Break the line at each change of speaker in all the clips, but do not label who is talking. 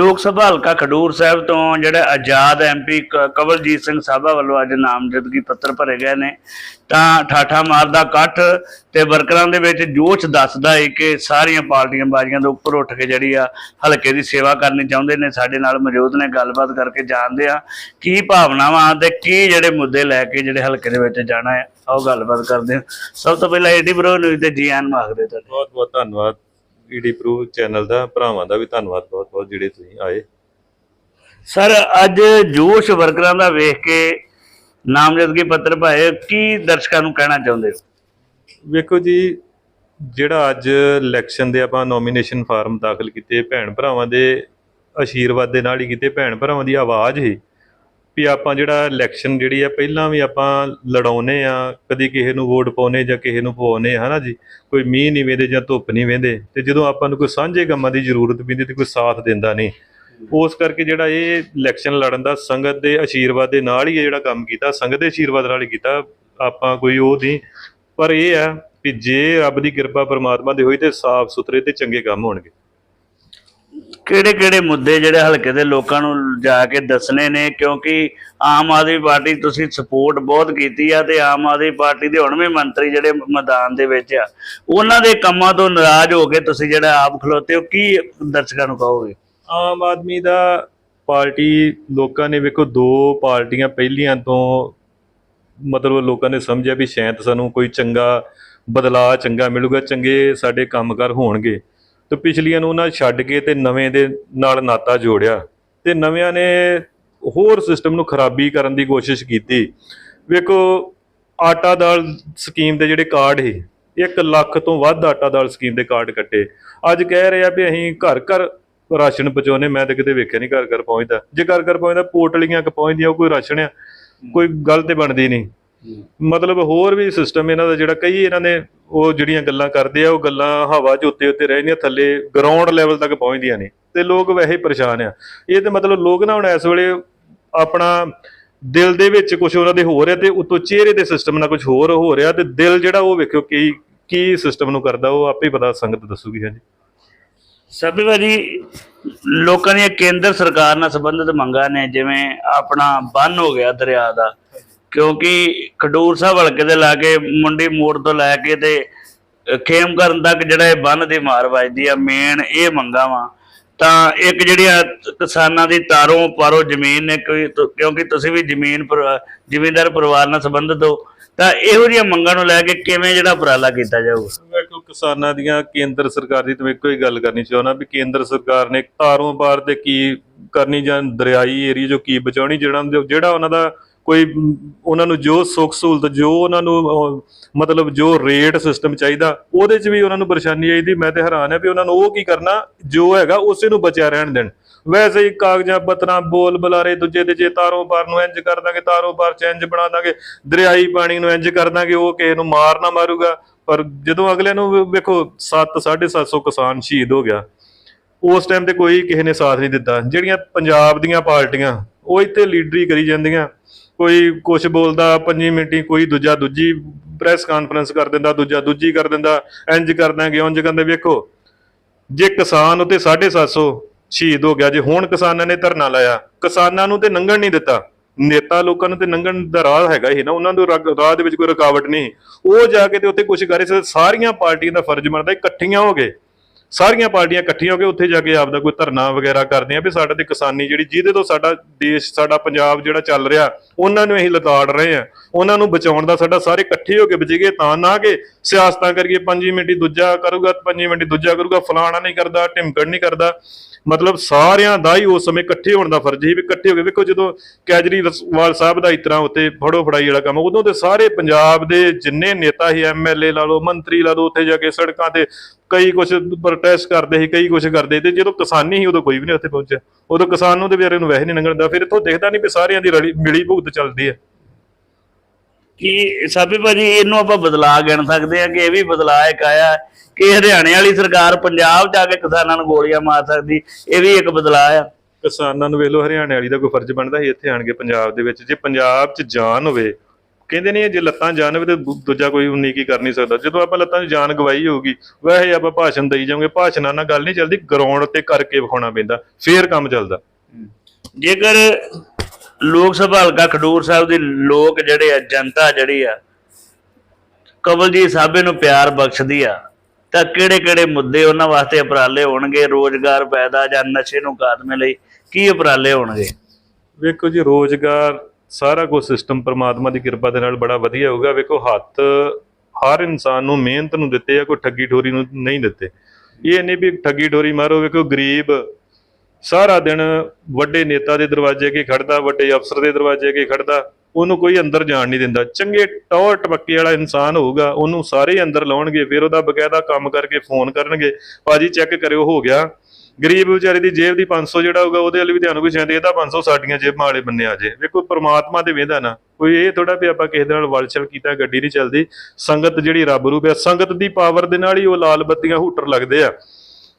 ਲੋਕ ਸਭਾ ਹਲਕਾ ਖਡੂਰ ਸਾਹਿਬ ਤੋਂ ਜਿਹੜਾ ਆਜ਼ਾਦ ਐਮਪੀ ਕਵਲਜੀਤ ਸਿੰਘ ਸਾਬਾ ਵੱਲੋਂ ਅੱਜ ਨਾਮਜ਼ਦਗੀ ਪੱਤਰ ਭਰੇ ਗਏ ਨੇ। ਤਾਂ ਠਾਠਾ ਮਾਰਦਾ ਇਕੱਠ ਤੇ ਵਰਕਰਾਂ ਦੇ ਵਿੱਚ ਜੋਸ਼ ਦੱਸਦਾ ਹੈ ਕਿ ਸਾਰੀਆਂ ਪਾਰਟੀਆਂ ਬਾਜ਼ੀਆਂ ਦੇ ਉੱਪਰ ਉੱਠ ਕੇ ਜਿਹੜੀ ਆ ਹਲਕੇ ਦੀ ਸੇਵਾ ਕਰਨੀ ਚਾਹੁੰਦੇ ਨੇ। ਸਾਡੇ ਨਾਲ ਮੌਜੂਦ ਨੇ, ਗੱਲਬਾਤ ਕਰਕੇ ਜਾਣਦੇ ਆ ਕੀ ਭਾਵਨਾਵਾਂ ਤੇ ਕੀ ਜਿਹੜੇ ਮੁੱਦੇ ਲੈ ਕੇ ਜਿਹੜੇ ਹਲਕੇ ਦੇ ਵਿੱਚ ਜਾਣਾ ਹੈ। ਉਹ ਗੱਲਬਾਤ ਕਰਦੇ ਹਾਂ। ਸਭ ਤੋਂ ਪਹਿਲਾਂ ਏਡੀ ਬਰੋ ਨਿਊਜ਼ ਤੇ ਜੀ ਆਨ ਮਾਖਦੇ ਤੁਹਾਡੇ।
ਬਹੁਤ ਬਹੁਤ ਧੰਨਵਾਦ। ਈਡੀ ਪ੍ਰੋ ਚੈਨਲ ਦਾ ਭਰਾਵਾਂ ਦਾ ਵੀ ਧੰਨਵਾਦ ਬਹੁਤ ਬਹੁਤ ਜਿਹੜੇ ਤੁਸੀਂ ਆਏ।
ਸਰ ਅੱਜ ਜੋਸ਼ ਵਰਕਰਾਂ ਦਾ ਵੇਖ ਕੇ ਨਾਮਜ਼ਦਗੀ ਪੱਤਰ ਭਾਏ ਕੀ ਦਰਸ਼ਕਾਂ ਨੂੰ ਕਹਿਣਾ ਚਾਹੁੰਦੇ ਹੋ?
ਵੇਖੋ ਜੀ ਜਿਹੜਾ ਅੱਜ ਇਲੈਕਸ਼ਨ ਦੇ ਆਪਾਂ ਨੋਮੀਨੇਸ਼ਨ ਫਾਰਮ ਦਾਖਲ ਕੀਤੇ ਭੈਣ ਭਰਾਵਾਂ ਦੇ ਆਸ਼ੀਰਵਾਦ ਦੇ ਨਾਲ ਹੀ ਕੀਤੇ ਭੈਣ ਭਰਾਵਾਂ ਦੀ ਆਵਾਜ਼ ਹੀ। ਵੀ ਆਪਾਂ ਜਿਹੜਾ ਇਲੈਕਸ਼ਨ ਜਿਹੜੀ ਆ, ਪਹਿਲਾਂ ਵੀ ਆਪਾਂ ਲੜਾਉਨੇ ਆ, ਕਦੀ ਕਿਸੇ ਨੂੰ ਵੋਟ ਪਾਉਨੇ ਜਾਂ ਕਿਸੇ ਨੂੰ ਪਵਾਉਨੇ ਹਨਾ ਜੀ? ਕੋਈ ਮੀਂਹ ਨਹੀਂ ਵੇਂਦੇ ਜਾਂ ਧੁੱਪ ਨਹੀਂ ਵੇਂਦੇ। ਤੇ ਜਦੋਂ ਆਪਾਂ ਨੂੰ ਕੋਈ ਸਾਂਝੇ ਕੰਮਾਂ ਦੀ ਜ਼ਰੂਰਤ ਪੈਂਦੀ ਤੇ ਕੋਈ ਸਾਥ ਦਿੰਦਾ ਨਹੀਂ ਉਸ ਕਰਕੇ ਜਿਹੜਾ ਇਹ ਇਲੈਕਸ਼ਨ ਲੜਨ ਦਾ ਸੰਗਤ ਦੇ ਆਸ਼ੀਰਵਾਦ ਦੇ ਨਾਲ ਹੀ ਇਹ ਜਿਹੜਾ ਕੰਮ ਕੀਤਾ, ਸੰਗਤ ਦੇ ਆਸ਼ੀਰਵਾਦ ਨਾਲ ਹੀ ਕੀਤਾ, ਆਪਾਂ ਕੋਈ ਉਹ ਨਹੀਂ ਪਰ ਇਹ ਆ ਵੀ ਜੇ ਰੱਬ ਦੀ ਕਿਰਪਾ ਪਰਮਾਤਮਾ ਦੀ ਹੋਈ ਤੇ ਸਾਫ਼ ਸੁਥਰੇ ਤੇ ਚੰਗੇ ਕੰਮ ਹੋਣਗੇ।
ਕਿਹੜੇ ਕਿਹੜੇ ਮੁੱਦੇ ਜਿਹੜੇ ਹਲਕੇ ਦੇ ਲੋਕਾਂ ਨੂੰ ਜਾ ਕੇ ਦੱਸਣੇ ਨੇ? ਕਿਉਂਕਿ ਆਮ ਆਦਮੀ ਪਾਰਟੀ ਤੁਸੀਂ ਸਪੋਰਟ ਬਹੁਤ ਕੀਤੀ ਆ ਤੇ ਆਮ ਆਦਮੀ ਪਾਰਟੀ ਦੇ ਹੁਣ ਵੀ ਮੰਤਰੀ ਜਿਹੜੇ ਮੈਦਾਨ ਦੇ ਵਿੱਚ ਆ, ਉਹਨਾਂ ਦੇ ਕੰਮਾਂ ਤੋਂ ਨਾਰਾਜ਼ ਹੋ ਕੇ ਤੁਸੀਂ ਜਿਹੜਾ ਆਪ ਖਲੋਤੇ ਹੋ, ਕੀ ਦਰਸ਼ਕਾਂ ਨੂੰ ਕਹੋਗੇ?
ਆਮ ਆਦਮੀ ਦਾ ਪਾਰਟੀ ਲੋਕਾਂ ਨੇ ਵੇਖੋ, ਦੋ ਪਾਰਟੀਆਂ ਪਹਿਲੀਆਂ ਤੋਂ ਮਤਲਬ ਲੋਕਾਂ ਨੇ ਸਮਝਿਆ ਵੀ ਸ਼ਾਇਦ ਸਾਨੂੰ ਕੋਈ ਚੰਗਾ ਬਦਲਾਅ, ਚੰਗਾ ਮਿਲੂਗਾ, ਚੰਗੇ ਸਾਡੇ ਕੰਮਕਾਰ ਹੋਣਗੇ। ਤੇ ਪਿਛਲੀਆਂ ਨੂੰ ਉਹਨਾਂ ਛੱਡ ਕੇ ਤੇ ਨਵੇਂ ਦੇ ਨਾਲ ਨਾਤਾ ਜੋੜਿਆ ਤੇ ਨਵਿਆਂ ਨੇ ਹੋਰ ਸਿਸਟਮ ਨੂੰ ਖਰਾਬੀ ਕਰਨ ਦੀ ਕੋਸ਼ਿਸ਼ ਕੀਤੀ। ਵੇਖੋ, ਆਟਾ ਦਾਲ ਸਕੀਮ ਦੇ ਜਿਹੜੇ ਕਾਰਡ ਸੀ 1 ਲੱਖ ਤੋਂ ਵੱਧ ਆਟਾ ਦਾਲ ਸਕੀਮ ਦੇ ਕਾਰਡ ਕੱਟੇ। ਅੱਜ ਕਹਿ ਰਹੇ ਆ ਵੀ ਅਸੀਂ ਘਰ ਘਰ ਰਾਸ਼ਨ ਪਹੁੰਚਾਉਣੇ ਮੈਂ ਤਾਂ ਕਿਤੇ ਵੇਖਿਆ ਨਹੀਂ ਘਰ ਘਰ ਪਹੁੰਚਦਾ। ਜੇ ਘਰ ਘਰ ਪਹੁੰਚਦਾ, ਪੋਟਲੀਆਂ ਕ ਪਹੁੰਚਦੀਆਂ, ਉਹ ਕੋਈ ਰਾਸ਼ਨ ਆ, ਕੋਈ ਗੱਲ ਤੇ ਬਣਦੀ ਨਹੀਂ। ਮਤਲਬ ਹੋਰ ਵੀ ਸਿਸਟਮ ਇਹਨਾਂ ਦਾ ਜਿਹੜਾ ਕਈ ਇਹਨਾਂ ਨੇ ਉਹ ਜਿਹੜੀਆਂ ਗੱਲਾਂ ਕਰਦੇ ਆ, ਉਹ ਗੱਲਾਂ ਹਵਾ 'ਚ ਉੱਤੇ ਉੱਤੇ ਰਹਿੰਦੀਆਂ, ਥੱਲੇ ਗਰਾਊਂਡ ਲੈਵਲ ਤੱਕ ਪਹੁੰਚਦੀਆਂ ਨੇ ਤੇ ਲੋਕ ਵੈਸੇ ਹੀ ਪਰੇਸ਼ਾਨ ਆ। ਇਹ ਤੇ ਮਤਲਬ ਲੋਕ ਨਾ ਹੁਣ ਇਸ ਵੇਲੇ ਆਪਣਾ ਦਿਲ ਦੇ ਵਿੱਚ ਕੁਝ ਉਹਨਾਂ ਦੇ ਹੋ ਰਿਹਾ ਤੇ ਉਤੋਂ ਚਿਹਰੇ ਦੇ ਸਿਸਟਮ ਨਾਲ ਕੁਝ ਹੋਰ ਹੋ ਰਿਹਾ ਤੇ ਦਿਲ ਜਿਹੜਾ ਉਹ ਵੇਖਿਓ ਕੀ ਕੀ ਸਿਸਟਮ ਨੂੰ ਕਰਦਾ, ਉਹ ਆਪੇ ਪਤਾ ਸੰਗਤ ਦੱਸੂਗੀ, ਹਾਂਜੀ।
ਸਭੀ ਭਾਜੀ, ਲੋਕਾਂ ਦੀਆਂ ਕੇਂਦਰ ਸਰਕਾਰ ਨਾਲ ਸੰਬੰਧਿਤ ਮੰਗਾਂ ਨੇ, ਜਿਵੇਂ ਆਪਣਾ ਬੰਨ ਹੋ ਗਿਆ ਦਰਿਆ ਦਾ ਕਿਉਂਕਿ ਖਡੂਰ ਸਾਹਿਬ ਹਲਕੇ ਦੇ ਲਾਗੇ ਮੁੰਡੀ ਮੋੜ ਤੋਂ ਲੈ ਕੇ ਤੇ ਖੇਮ ਕਰਨ ਤੱਕ ਜਿਹੜਾ ਇਹ ਬੰਨ ਦੀ ਮਾਰ ਵੱਜਦੀ ਆ ਮੇਨ ਇਹ ਮੰਗਾਂ ਵਾ। ਤਾਂ ਇੱਕ ਜਿਹੜੀਆਂ ਕਿਸਾਨਾਂ ਦੀ ਤਾਰੋਂ ਪਾਰੋਂ ਜ਼ਮੀਨ ਨੇ ਕਿਉਂਕਿ ਤੁਸੀਂ ਵੀ ਜ਼ਮੀਨ ਜ਼ਿਮੀਂਦਾਰ ਪਰਿਵਾਰ ਨਾਲ ਸੰਬੰਧਿਤ ਹੋ, ਤਾਂ ਇਹੋ ਜਿਹੀਆਂ ਮੰਗਾਂ ਨੂੰ ਲੈ ਕੇ ਕਿਵੇਂ ਜਿਹੜਾ ਉਪਰਾਲਾ ਕੀਤਾ ਜਾਊਗਾ?
ਵੇਖੋ, ਕਿਸਾਨਾਂ ਦੀਆਂ ਕੇਂਦਰ ਸਰਕਾਰ ਦੀ ਤਾਂ ਇੱਕੋ ਹੀ ਗੱਲ ਕਰਨੀ ਚਾਹੁੰਦਾ ਵੀ ਕੇਂਦਰ ਸਰਕਾਰ ਨੇ ਤਾਰੋਂ ਪਾਰ ਤੇ ਕੀ ਕਰਨੀ ਜਾਂ ਦਰਿਆਈ ਏਰੀਆ ਜੋ ਕੀ ਬਚਾਉਣੀ, ਜਿਹੜਾ ਜਿਹੜਾ ਉਹਨਾਂ ਦਾ ਕੋਈ, ਉਹਨਾਂ ਨੂੰ ਜੋ ਸੁੱਖ ਸਹੂਲਤ, ਜੋ ਉਹਨਾਂ ਨੂੰ ਮਤਲਬ ਜੋ ਰੇਟ ਸਿਸਟਮ ਚਾਹੀਦਾ, ਉਹਦੇ 'ਚ ਵੀ ਉਹਨਾਂ ਨੂੰ ਪਰੇਸ਼ਾਨੀ ਆਈਦੀ ਮੈਂ ਤੇ ਹੈਰਾਨ ਆ ਵੀ ਉਹਨਾਂ ਨੂੰ ਉਹ ਕੀ ਕਰਨਾ, ਜੋ ਹੈਗਾ ਉਸੇ ਨੂੰ ਬਚਿਆ ਰਹਿਣ ਦੇਣ। ਵੈਸੇ ਹੀ ਕਾਗਜ਼ਾਂ, ਪੱਤਰਾਂ, ਬੋਲ ਬੁਲਾਰੇ ਦੂਜੇ ਦੇ ਜੇ ਤਾਰੋਂ ਪਾਰ ਨੂੰ ਇੰਜ ਕਰ ਦਾਂਗੇ, ਤਾਰੋਂ ਪਾਰ ਚ ਇੰਜ ਬਣਾ ਦਾਂਗੇ, ਦਰਿਆਈ ਪਾਣੀ ਨੂੰ ਇੰਜ ਕਰ ਦਾਂਗੇ, ਉਹ ਕਿਸੇ ਨੂੰ ਮਾਰ ਨਾ ਮਾਰੂਗਾ। ਪਰ ਜਦੋਂ ਅਗਲੇ ਨੂੰ ਵੇ- ਵੇਖੋ 7 750 ਕਿਸਾਨ ਸ਼ਹੀਦ ਹੋ ਗਿਆ। ਉਸ ਟਾਈਮ ਤੇ ਕੋਈ ਕਿਸੇ ਨੇ ਸਾਥ ਨਹੀਂ ਦਿੱਤਾ। ਜਿਹੜੀਆਂ ਪੰਜਾਬ ਦੀਆਂ ਪਾਰਟੀਆਂ, ਉਹ ਇੱਥੇ ਲੀਡਰੀ ਕਰੀ ਜਾਂਦੀਆਂ। ਕੋਈ ਕੁਝ ਬੋਲਦਾ 5 ਮਿੰਟੀ ਕੋਈ ਦੂਜਾ ਦੂਜੀ ਪ੍ਰੈਸ ਕਾਨਫਰੰਸ ਕਰ ਦਿੰਦਾ, ਦੂਜਾ ਦੂਜੀ ਕਰ ਦਿੰਦਾ ਇੰਜ ਕਰ ਦਾਂਗੇ, ਉਂਝ ਕਹਿੰਦੇ ਵੇਖੋ, ਜੇ ਕਿਸਾਨ ਉਤੇ 750 ਸ਼ਹੀਦ ਹੋ ਗਿਆ, ਜੇ ਹੁਣ ਕਿਸਾਨਾਂ ਨੇ ਧਰਨਾ ਲਾਇਆ, ਕਿਸਾਨਾਂ ਨੂੰ ਤੇ ਲੰਘਣ ਨਹੀਂ ਦਿੱਤਾ, ਨੇਤਾ ਲੋਕਾਂ ਨੂੰ ਤੇ ਲੰਘਣ ਦਾ ਰਾਹ ਹੈਗਾ ਹੀ ਨਾ, ਉਹਨਾਂ ਨੂੰ ਰਾਹ ਦੇ ਵਿੱਚ ਕੋਈ ਰੁਕਾਵਟ ਨਹੀਂ, ਉਹ ਜਾ ਕੇ ਤੇ ਉੱਥੇ ਕੁਝ ਕਰੇ ਸਾਰੀਆਂ ਪਾਰਟੀਆਂ ਦਾ ਫਰਜ਼ ਬਣਦਾ, ਇਕੱਠੀਆਂ ਹੋ ਗਏ ਸਾਰੀਆਂ ਪਾਰਟੀਆਂ ਇਕੱਠੀਆਂ ਹੋ ਕੇ ਉੱਥੇ ਜਾ ਕੇ ਆਪਦਾ ਕੋਈ ਧਰਨਾ ਵਗੈਰਾ ਕਰਦੇ ਆ ਵੀ ਸਾਡੇ ਤੇ ਕਿਸਾਨੀ ਜਿਹੜੀ, ਜਿਹਦੇ ਤੋਂ ਸਾਡਾ ਦੇਸ਼, ਸਾਡਾ ਪੰਜਾਬ ਜਿਹੜਾ ਚੱਲ ਰਿਹਾ, ਉਹਨਾਂ ਨੂੰ ਅਸੀਂ ਲਤਾੜ ਰਹੇ ਆ। ਉਹਨਾਂ ਨੂੰ ਬਚਾਉਣ ਦਾ ਸਾਡਾ ਸਾਰੇ ਇਕੱਠੇ ਹੋ ਕੇ ਬਚੇਗੇ ਤਾਂ ਨਾ ਕਿ ਸਿਆਸਤਾਂ ਕਰੀਏ 5 ਮਿੰਟੀ ਦੂਜਾ ਕਰੂਗਾ 5 ਮਿੰਟੀ ਦੂਜਾ ਕਰੂਗਾ, ਫਲਾਣਾ ਨਹੀਂ ਕਰਦਾ, ਢਿਮਕੜ ਨਹੀਂ ਕਰਦਾ। ਮਤਲਬ ਸਾਰਿਆਂ ਦਾ ਹੀ ਉਸ ਸਮੇਂ ਇਕੱਠੇ ਹੋਣ ਦਾ ਫਰਜ਼ ਸੀ ਵੀ ਇਕੱਠੇ ਹੋ ਕੇ ਵੇਖੋ ਜਦੋਂ ਕੇਜਰੀਵਾਲ ਸਾਹਿਬ ਦਾ ਇਸ ਤਰ੍ਹਾਂ ਉੱਤੇ ਫੜੋ ਫੜਾਈ ਵਾਲਾ ਕੰਮ, ਉਦੋਂ ਤੇ ਸਾਰੇ ਪੰਜਾਬ ਦੇ ਜਿੰਨੇ ਨੇਤਾ ਸੀ ਐਮਐਲਏ ਲਾ ਲਓ, ਮੰਤਰੀ ਲਾ ਲਓ, ਉੱਥੇ ਜਾ ਕੇ ਸੜਕਾਂ ਤੇ ਕਈ ਕੁਝ ਪ੍ਰੋਟੈਸਟ ਕਰਦੇ ਸੀ ਕਈ ਕੁਝ ਕਰਦੇ ਤੇ ਜਦੋਂ ਕਿਸਾਨੀ ਸੀ ਉਦੋਂ ਕੋਈ ਵੀ ਨਹੀਂ ਉੱਥੇ ਪਹੁੰਚਿਆ। ਉਦੋਂ ਕਿਸਾਨ ਨੂੰ ਤੇ ਵਿਚਾਰੇ ਨੂੰ ਵੈਸੇ ਨਹੀਂ ਲੰਘਣ ਦਾ ਫਿਰ ਇੱਥੋਂ ਦਿਖਦਾ ਨਹੀਂ ਵੀ ਸਾਰਿਆਂ ਦੀ ਰਲੀ ਮਿਲੀ ਭੁਗਤ ਚੱਲਦੀ ਹੈ।
ਕਿ ਸਾਬੀ ਭਾਜੀ ਇਹਨੂੰ ਆਪਾਂ ਬਦਲਾਅ ਗਿਣ ਸਕਦੇ ਆ ਕਿ ਇਹ ਵੀ ਬਦਲਾਅ ਇੱਕ ਆਇਆ ਕਿ ਹਰਿਆਣੇ ਵਾਲੀ ਸਰਕਾਰ ਪੰਜਾਬ ਜਾ ਕੇ ਕਿਸਾਨਾਂ ਨੂੰ ਗੋਲੀਆਂ ਮਾਰ ਸਕਦੀ ਇਹ ਵੀ ਇੱਕ ਬਦਲਾਅ ਆ।
ਕਿਸਾਨਾਂ ਨੂੰ ਵੇਖ ਲਓ ਹਰਿਆਣੇ ਵਾਲੀ ਦਾ ਕੋਈ ਫਰਜ਼ ਬਣਦਾ ਸੀ ਇੱਥੇ ਆਣ ਕੇ ਪੰਜਾਬ ਦੇ ਵਿੱਚ। ਜੇ ਪੰਜਾਬ 'ਚ ਜਾਨ ਹੋਵੇ ਕਹਿੰਦੇ ਨਹੀਂ ਜੇ ਲੱਤਾਂ ਜਾਣ ਵੀ ਤੇ ਦੂ- ਦੂਜਾ ਕੋਈ ਉਨੀਕੀ ਕਰ ਨਹੀਂ ਸਕਦਾ। ਜਦੋਂ ਆਪਾਂ ਲੱਤਾਂ 'ਚ ਜਾਨ ਗਵਾਈ ਹੋਊਗੀ ਵੈਸੇ ਆਪਾਂ ਭਾਸ਼ਣ ਦੇਈ ਜਾਵਾਂਗੇ। ਭਾਸ਼ਣਾਂ ਨਾਲ ਗੱਲ ਨਹੀਂ ਚੱਲਦੀ ਗਰਾਊਂਡ ਤੇ ਕਰਕੇ ਵਿਖਾਉਣਾ ਪੈਂਦਾ ਫੇਰ ਕੰਮ ਚੱਲਦਾ।
ਜੇਕਰ ਲੋਕ ਸਭਾ ਹਲਕਾ ਖਡੂਰ ਸਾਹਿਬ ਦੇ ਲੋਕ ਜਿਹੜੇ ਆ ਜਨਤਾ ਜਿਹੜੀ ਆ ਕਵਲਜੀਤ ਸਾਬੇ ਨੂੰ ਪਿਆਰ ਬਖਸ਼ਦੀ ਆ ਤਾਂ ਕਿਹੜੇ ਕਿਹੜੇ ਮੁੱਦੇ ਉਹਨਾਂ ਵਾਸਤੇ ਉਪਰਾਲੇ ਹੋਣਗੇ? ਰੋਜ਼ਗਾਰ ਪੈਦਾ ਜਾਂ ਨਸ਼ੇ ਨੂੰ ਖਾਤਮੇ ਲਈ ਕੀ ਉਪਰਾਲੇ ਹੋਣਗੇ?
ਵੇਖੋ ਜੀ ਰੋਜ਼ਗਾਰ ਸਾਰਾ ਕੁਝ ਸਿਸਟਮ ਪਰਮਾਤਮਾ ਦੀ ਕਿਰਪਾ ਦੇ ਨਾਲ ਬੜਾ ਵਧੀਆ ਹੋਊਗਾ। ਵੇਖੋ, ਹੱਥ ਹਰ ਇਨਸਾਨ ਨੂੰ ਮਿਹਨਤ ਨੂੰ ਦਿੱਤੇ ਆ, ਕੋਈ ਠੱਗੀ ਠੋਰੀ ਨੂੰ ਨਹੀਂ ਦਿੱਤੇ। ਇਹ ਨਹੀਂ ਵੀ ਠੱਗੀ ਠੋਰੀ ਮਾਰੋ, ਵੇਖੋ, ਗਰੀਬ ਸਾਰਾ ਦਿਨ ਵੱਡੇ ਨੇਤਾ ਦੇ ਦਰਵਾਜ਼ੇ ਅੱਗੇ ਖੜਦਾ, ਵੱਡੇ ਅਫਸਰ ਦੇ ਦਰਵਾਜ਼ੇ ਅੱਗੇ ਖੜਦਾ, ਉਹਨੂੰ ਕੋਈ ਅੰਦਰ ਜਾਣ ਨਹੀਂ ਦਿੰਦਾ। ਚੰਗੇ ਟੌਰ ਟਪੱਕੇ ਵਾਲਾ ਇਨਸਾਨ ਹੋਊਗਾ, ਉਹਨੂੰ ਸਾਰੇ ਅੰਦਰ ਲਾਉਣਗੇ, ਫਿਰ ਉਹਦਾ ਬਕਾਇਦਾ ਕੰਮ ਕਰਕੇ ਫੋਨ ਕਰਨਗੇ, ਭਾਜੀ ਚੈੱਕ ਕਰਿਓ, ਹੋ ਗਿਆ। ਗਰੀਬ ਵਿਚਾਰੇ ਦੀ ਜੇਬ ਦੀ 500 ਜਿਹੜਾ ਹੋਊਗਾ, ਉਹਦੇ ਲਈ ਵੀ ਧਿਆਨ ਕੋਈ ਸ਼ਾਇਦ ਇਹਦਾ 500 ਸਾਡੀਆਂ ਜੇਬਾਂ ਵਾਲੇ ਬੰਨੇ ਆ ਜੇ। ਵੇਖੋ, ਪ੍ਰਮਾਤਮਾ ਤੇ ਵੇਂਦਾ ਨਾ। ਕੋਈ ਇਹ ਥੋੜਾ ਵੀ ਆਪਾਂ ਕਿਸੇ ਦੇ ਨਾਲ ਵਲਛਲ ਕੀਤਾ, ਗੱਡੀ ਨਹੀਂ ਚੱਲਦੀ। ਸੰਗਤ ਜਿਹੜੀ ਰੱਬ ਰੂਪ ਹੈ, ਸੰਗਤ ਦੀ ਪਾਵਰ ਦੇ ਨਾਲ ਹੀ ਉਹ ਲਾਲ ਬੱਤੀਆਂ, ਹੂਟਰ ਲੱਗਦੇ ਆ।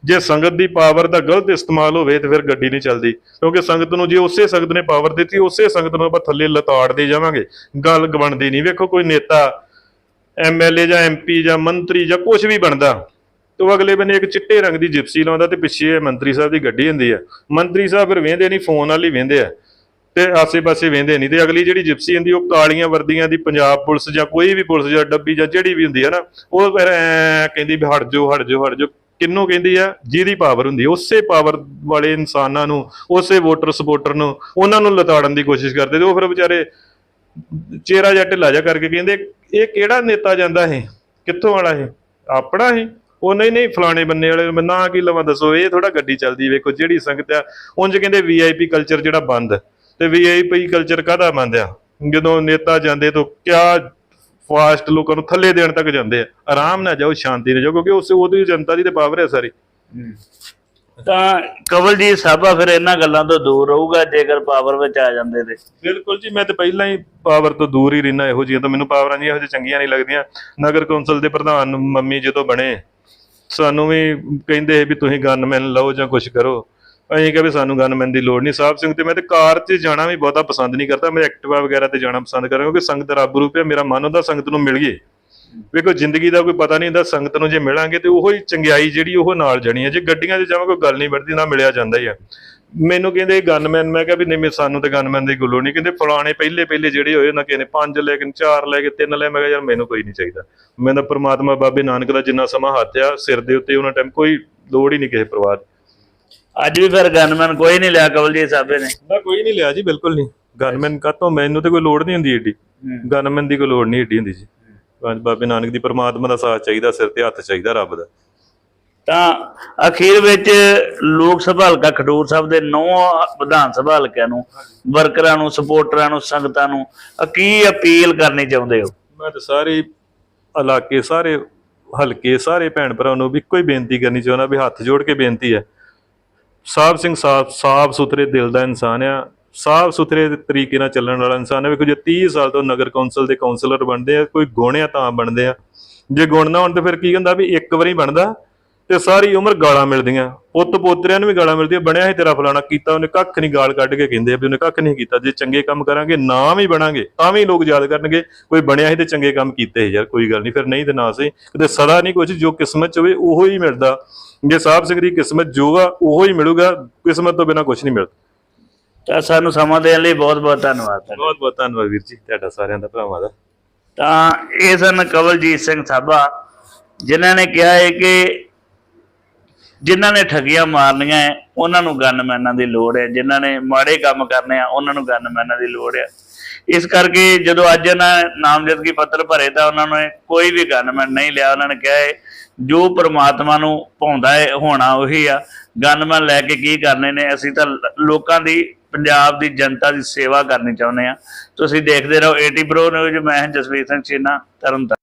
ਜੇ ਸੰਗਤ ਦੀ ਪਾਵਰ ਦਾ ਗਲਤ ਇਸਤੇਮਾਲ ਹੋਵੇ, ਤੇ ਫਿਰ ਗੱਡੀ ਨਹੀਂ ਚੱਲਦੀ। ਕਿਉਂਕਿ ਸੰਗਤ ਨੂੰ ਜੇ ਉਸੇ ਸੰਗਤ ਨੇ ਪਾਵਰ ਦਿੱਤੀ, ਉਸੇ ਸੰਗਤ ਨੂੰ ਆਪਾਂ ਥੱਲੇ ਲਤਾੜਦੇ ਜਾਵਾਂਗੇ। ਗੱਲ ਬਣਦੀ ਨਹੀਂ। ਵੇਖੋ, ਕੋਈ ਨੇਤਾ ਐਮਐਲਏ ਜਾਂ ਐਮਪੀ ਜਾਂ ਮੰਤਰੀ ਜਾਂ ਕੁਝ ਵੀ ਬਣਦਾ। ਤੇ ਉਹ ਅਗਲੇ ਬੰਨੇ ਇੱਕ ਚਿੱਟੇ ਰੰਗ ਦੀ ਜਿਪਸੀ ਲਾਉਂਦਾ ਤੇ ਪਿੱਛੇ ਮੰਤਰੀ ਸਾਹਿਬ ਦੀ ਗੱਡੀ ਹੁੰਦੀ ਆ। ਮੰਤਰੀ ਸਾਹਿਬ ਫਿਰ ਵੇਂਦੇ ਨਹੀਂ, ਫੋਨ ਵਾਲੀ ਵੇਂਦੇ ਆ। ਤੇ ਆਸੇ-ਪਾਸੇ ਵੇਂਦੇ ਨਹੀਂ। ਤੇ ਅਗਲੀ ਜਿਹੜੀ ਜਿਪਸੀ ਹੁੰਦੀ, ਉਹ ਕਾਲੀਆਂ ਵਰਦੀਆਂ ਦੀ ਪੰਜਾਬ ਪੁਲਿਸ ਜਾਂ ਕੋਈ ਵੀ ਪੁਲਿਸ ਜਾਂ ਡੱਬੀ ਜਾਂ ਜਿਹੜੀ ਵੀ ਹੁੰਦੀ ਹੈ ਨਾ, ਉਹ ਫਿਰ ਐਂ ਕਹਿੰਦੀ ਵੀ ਹਟ ਜਾਓ ਹਟ ਜਾਓ ਹਟ ਜਾਓ। ਕਿੰਨੂੰ ਕਹਿੰਦੀ ਆ? ਜਿਹਦੀ ਪਾਵਰ ਹੁੰਦੀ ਉਸੇ ਪਾਵਰ ਵਾਲੇ ਇਨਸਾਨਾਂ ਨੂੰ, ਉਸੇ ਵੋਟਰ ਸਪੋਰਟਰ ਨੂੰ, ਉਹਨਾਂ ਨੂੰ ਲਤਾੜਨ ਦੀ ਕੋਸ਼ਿਸ਼ ਕਰਦੇ। ਤੇ ਉਹ ਫਿਰ ਵਿਚਾਰੇ ਚਿਹਰਾ ਜਾਂ ਢਿੱਲਾ ਜਿਹਾ ਕਰਕੇ ਕਹਿੰਦੇ, ਇਹ ਕਿਹੜਾ ਨੇਤਾ ਜਾਂਦਾ ਇਹ? ਕਿੱਥੋਂ ਵਾਲਾ ਇਹ? ਆਪਣਾ ਹੀ ਉਹ ਨਹੀਂ ਨਹੀਂ ਫਲਾਣੇ ਬੰਨੇ ਵਾਲੇ ਮੈਂ ਨਾਂ ਕੀ ਲਵਾਂ ਦੱਸੋ ਇਹ ਥੋੜਾ ਗੱਡੀ ਚੱਲਦੀ ਵੇਖੋ ਜਿਹੜੀ ਸੰਗਤ ਆ ਉਂਝ ਕਹਿੰਦੇ ਵੀਆਈਪੀ ਕਲਚਰ ਜਿਹੜਾ ਬੰਦ ਤੇ ਵੀਆਈਪੀ ਕਲਚਰ ਕਾਹਦਾ ਬੰਦ ਆ? ਜਦੋਂ ਨੇਤਾ ਜਾਂਦੇ ਤਾਂ ਕਿਆ ਫਾਸਟ ਲੋਕਾਂ ਨੂੰ ਥੱਲੇ ਦੇਣ ਤੱਕ ਜਾਂਦੇ ਆ? ਆਰਾਮ ਨਾਲ ਜਾਓ ਸ਼ਾਂਤੀ ਨਾਲ ਜਾਓ ਕਿਉਂਕਿ ਉਸ ਉਹਦੀ ਜਨਤਾ ਦੀ ਤੇ ਪਾਵਰ ਹੈ ਸਾਰੀ।
ਤਾਂ ਕਵਲਜੀਤ ਸਾਬਾ ਫਿਰ ਇਹਨਾਂ ਗੱਲਾਂ ਤੋਂ ਦੂਰ ਰਹੂਗਾ ਜੇਕਰ ਪਾਵਰ ਵਿੱਚ ਆ ਜਾਂਦੇ ਤੇ।
ਬਿਲਕੁਲ ਜੀ ਮੈਂ ਤਾਂ ਪਹਿਲਾਂ ਹੀ ਪਾਵਰ ਤੋਂ ਦੂਰ ਹੀ ਰਹਿਣਾ ਇਹੋ ਜਿਹੀਆਂ ਤਾਂ ਮੈਨੂੰ ਪਾਵਰਾਂ ਜੀ ਇਹੋ ਜਿਹੀਆਂ ਚੰਗੀਆਂ ਨਹੀਂ ਲੱਗਦੀਆਂ। ਨਗਰ ਕੌਂਸਲ ਦੇ ਪ੍ਰਧਾਨ ਮੰਮੀ ਜਦੋਂ ਬਣੇ ਸਾਨੂੰ ਵੀ ਕਹਿੰਦੇ ਵੀ ਤੁਸੀਂ ਗਨਮੈਨ ਲਓ ਜਾਂ ਕੁਝ ਕਰੋ। ਅਸੀਂ ਕਿਹਾ ਵੀ ਸਾਨੂੰ ਗਨਮੈਨ ਦੀ ਲੋੜ ਨਹੀਂ। ਸਾਹਿਬ ਸਿੰਘ ਤੇ ਮੈਂ ਤੇ ਕਾਰ 'ਚ ਜਾਣਾ ਵੀ ਬਹੁਤਾ ਪਸੰਦ ਨਹੀਂ ਕਰਦਾ। ਮੈਂ ਐਕਟਿਵਾ ਵਗੈਰਾ ਤੇ ਜਾਣਾ ਪਸੰਦ ਕਰਾਂ ਕਿਉਂਕਿ ਸੰਗਤ ਰੱਬ ਰੂਪ ਹੈ। ਮੇਰਾ ਮਨ ਹੁੰਦਾ ਸੰਗਤ ਨੂੰ ਮਿਲ ਗਏ। ਵੇਖੋ ਜ਼ਿੰਦਗੀ ਦਾ ਕੋਈ ਪਤਾ ਨਹੀਂ ਹੁੰਦਾ, ਸੰਗਤ ਨੂੰ ਜੇ ਮਿਲਾਂਗੇ ਤੇ ਉਹੋ ਹੀ ਚੰਗਿਆਈ ਜਿਹੜੀ ਉਹ ਨਾਲ ਜਣੀ ਹੈ। ਜੇ ਗੱਡੀਆਂ 'ਚ ਜਾਵਾਂ ਕੋਈ ਗੱਲ ਨਹੀਂ ਵੜਦੀ ਨਾ ਮਿਲਿਆ ਜਾਂਦਾ ਹੀ ਆ। ਮੈਨੂੰ ਕਹਿੰਦੇ ਗਨਮੈਨ ਮੈਂ ਕਿਹਾ ਵੀ ਨਹੀਂ ਮੈਂ ਸਾਨੂੰ ਤੇ ਗਨਮੈਨ ਦੀ ਗੁੱਲੋ ਨਹੀਂ। ਕਹਿੰਦੇ ਫਲਾਣੇ ਪਹਿਲੇ ਪਹਿਲੇ ਜਿਹੜੇ ਹੋਏ ਉਹਨਾਂ ਨੇ ਪੰਜ ਲੈ ਕੇ ਚਾਰ ਲੈ ਕੇ ਤਿੰਨ ਲੈ ਮੈਂ ਕਿਹਾ ਯਾਰ ਮੈਨੂੰ ਕੋਈ ਨਹੀਂ ਚਾਹੀਦਾ। ਮੈਂ ਤਾਂ ਪ੍ਰਮਾਤਮਾ ਬਾਬੇ ਨਾਨਕ ਦਾ ਜਿੰਨਾ ਸਮਾਂ ਹੱਥ ਆ ਸਿਰ ਦੇ ਉੱਤੇ ਉਹਨਾਂ ਟਾਈਮ ਕੋਈ ਲੋੜ ਹੀ ਨਹੀਂ ਕਿਸੇ ਪਰਿਵਾਰ ਦੀ।
ਅੱਜ ਵੀ ਫਿਰ ਗਨਮੈਨ ਕੋਈ ਨਹੀਂ ਲਿਆ ਕਵਲਜੀਤ ਸਾਬੇ ਨੇ।
ਨਾ ਕੋਈ ਨਹੀਂ ਲਿਆ ਜੀ ਬਿਲਕੁਲ ਨਹੀਂ। ਗਨਮੈਨ ਕਾਤੋਂ ਮੈਨੂੰ ਤੇ ਕੋਈ ਲੋੜ ਨਹੀਂ ਹੁੰਦੀ ਏਡੀ। ਗਨਮੈਨ ਦੀ ਕੋਈ ਲੋੜ ਨਹੀਂ ਏਡੀ ਹੁੰਦੀ ਜੀ। ਬਾਬੇ ਨਾਨਕ ਦੀ ਪ੍ਰਮਾਤਮਾ ਦਾ ਸਾਥ ਚਾਹੀਦਾ ਸਿਰ ਤੇ ਹੱਥ ਚਾਹੀਦਾ ਰੱਬ ਦਾ।
ਤਾਂ ਅਖੀਰ ਵਿੱਚ ਲੋਕ ਸਭਾ ਹਲਕਾ ਖਡੂਰ ਸਾਹਿਬ ਦੇ ਨੌ ਵਿਧਾਨ ਸਭਾ ਹਲਕਿਆਂ ਨੂੰ, ਵਰਕਰਾਂ ਨੂੰ ਸਪੋਰਟਰਾਂ ਨੂੰ, ਸੰਗਤਾਂ ਨੂੰ ਅ ਕੀ ਅਪੀਲ ਕਰਨੀ ਚਾਹੁੰਦੇ ਹੋ?
ਮੈਂ ਤਾਂ ਸਾਰੇ ਇਲਾਕੇ, ਸਾਰੇ ਹਲਕੇ, ਸਾਰੇ ਭੈਣ ਭਰਾਵਾਂ ਨੂੰ ਵੀ ਇੱਕੋ ਹੀ ਬੇਨਤੀ ਕਰਨੀ ਚਾਹੁੰਦਾ ਵੀ ਹੱਥ ਜੋੜ ਕੇ ਬੇਨਤੀ ਹੈ। ਸਾਹਿਬ ਸਿੰਘ ਸਾਹਿਬ ਸਾਫ਼ ਸੁਥਰੇ ਦਿਲ ਦਾ ਇਨਸਾਨ ਆ ਸਾਫ਼ ਸੁਥਰੇ ਤਰੀਕੇ ਨਾਲ ਚੱਲਣ ਵਾਲਾ ਇਨਸਾਨ ਹੈ ਵੇਖੋ ਜੇ 30 ਸਾਲ ਤੋਂ ਨਗਰ ਕੌਂਸਲ ਦੇ ਕੌਂਸਲਰ ਬਣਦੇ ਆ, ਕੋਈ ਗੁਣ ਆ ਤਾਂ ਬਣਦੇ ਆ। ਜੇ ਗੁਣ ਨਾ ਹੋਣ ਤੇ ਫਿਰ ਕੀ ਹੁੰਦਾ ਵੀ ਇੱਕ ਵਾਰੀ ਬਣਦਾ ਤੇ ਸਾਰੀ ਉਮਰ ਗਾਲਾਂ ਮਿਲਦੀਆਂ। ਪੁੱਤ ਪੋਤਰਿਆਂ ਨੂੰ ਵੀ ਗਾਲਾਂ ਮਿਲਦੀਆਂ। ਬਣਿਆ ਸੀ ਤੇਰਾ ਫਲਾਣਾ ਕੀਤਾ ਉਹਨੇ ਕੱਖ ਨਹੀਂ ਗਾਲ ਕੱਢ ਕੇ ਕਹਿੰਦੇ ਆ ਵੀ ਉਹਨੇ ਕੱਖ ਨਹੀਂ ਕੀਤਾ। ਜੇ ਚੰਗੇ ਕੰਮ ਕਰਾਂਗੇ ਨਾ ਵੀ ਬਣਾਂਗੇ ਤਾਂ ਵੀ ਲੋਕ ਯਾਦ ਕਰਨਗੇ ਕੋਈ ਬਣਿਆ ਸੀ ਤੇ ਚੰਗੇ ਕੰਮ ਕੀਤੇ ਯਾਰ ਕੋਈ ਗੱਲ ਨਹੀਂ ਫਿਰ ਨਹੀਂ ਤੇ ਨਾ ਸਹੀ। ਕਿਤੇ ਸਦਾ ਨਹੀਂ ਕੁਝ ਜੋ ਕਿਸਮਤ ਚ ਹੋਵੇ ਉਹੋ ਹੀ ਮਿਲਦਾ। ਜੇ ਸਾਹਿਬ ਸਿੰਘ ਦੀ ਕਿਸਮਤ ਜੋ ਆ ਉਹੋ ਹੀ ਮਿਲੂਗਾ। ਕਿਸਮਤ ਤੋਂ ਬਿਨਾ ਕੁਝ ਨਹੀਂ ਮਿਲਦਾ।
ਤਾਂ ਸਾਨੂੰ ਸਮਾਂ ਦੇਣ ਲਈ ਬਹੁਤ ਬਹੁਤ ਧੰਨਵਾਦ।
ਬਹੁਤ ਬਹੁਤ ਧੰਨਵਾਦ ਵੀਰ ਜੀ ਤੁਹਾਡਾ ਸਾਰਿਆਂ ਦਾ ਭਰਾਵਾਂ ਦਾ।
ਤਾਂ ਇਹ ਸਨ ਕਵਲਜੀਤ ਸਿੰਘ ਸਾਬਾ ਜਿਨ੍ਹਾਂ ਨੇ ਕਿਹਾ ਹੈ ਕਿ ਜਿਨ੍ਹਾਂ ਨੇ ਠੱਗੀਆਂ ਮਾਰਨੀਆਂ ਹੈ, ਉਹਨਾਂ ਨੂੰ ਗਨਮੈਨਾਂ ਦੀ ਲੋੜ ਹੈ ਜਿਨ੍ਹਾਂ ਨੇ ਮਾੜੇ ਕੰਮ ਕਰਨੇ ਆ ਉਹਨਾਂ ਨੂੰ ਗਨਮੈਨਾਂ ਦੀ ਲੋੜ ਹੈ ਇਸ ਕਰਕੇ ਜਦੋਂ ਅੱਜ ਇਹਨਾਂ ਨਾਮਜ਼ਦਗੀ ਪੱਤਰ ਭਰੇ ਤਾਂ ਉਹਨਾਂ ਨੇ ਕੋਈ ਵੀ ਗਨਮੈਨ ਨਹੀਂ ਲਿਆ। ਉਹਨਾਂ ਨੇ ਕਿਹਾ ਹੈ ਜੋ ਪ੍ਰਮਾਤਮਾ ਨੂੰ ਪਾਉਂਦਾ ਹੈ ਹੋਣਾ ਉਹੀ ਆ। ਗਨਮੈਨ ਲੈ ਕੇ ਕੀ ਕਰਨੇ ਨੇ? ਅਸੀਂ ਤਾਂ ਲੋਕਾਂ ਦੀ ਪੰਜਾਬ ਦੀ ਜਨਤਾ ਦੀ ਸੇਵਾ ਕਰਨੀ ਚਾਹੁੰਦੇ ਆ। ਤੁਸੀਂ ਦੇਖਦੇ ਰਹੋ ਏਟੀ ਪ੍ਰੋ ਨਿਊਜ਼ ਮੈਂ ਹਾਂ ਜਸਵੀਰ ਸਿੰਘ ਚੀਨਾ ਤਰਨਤਾਰਨ।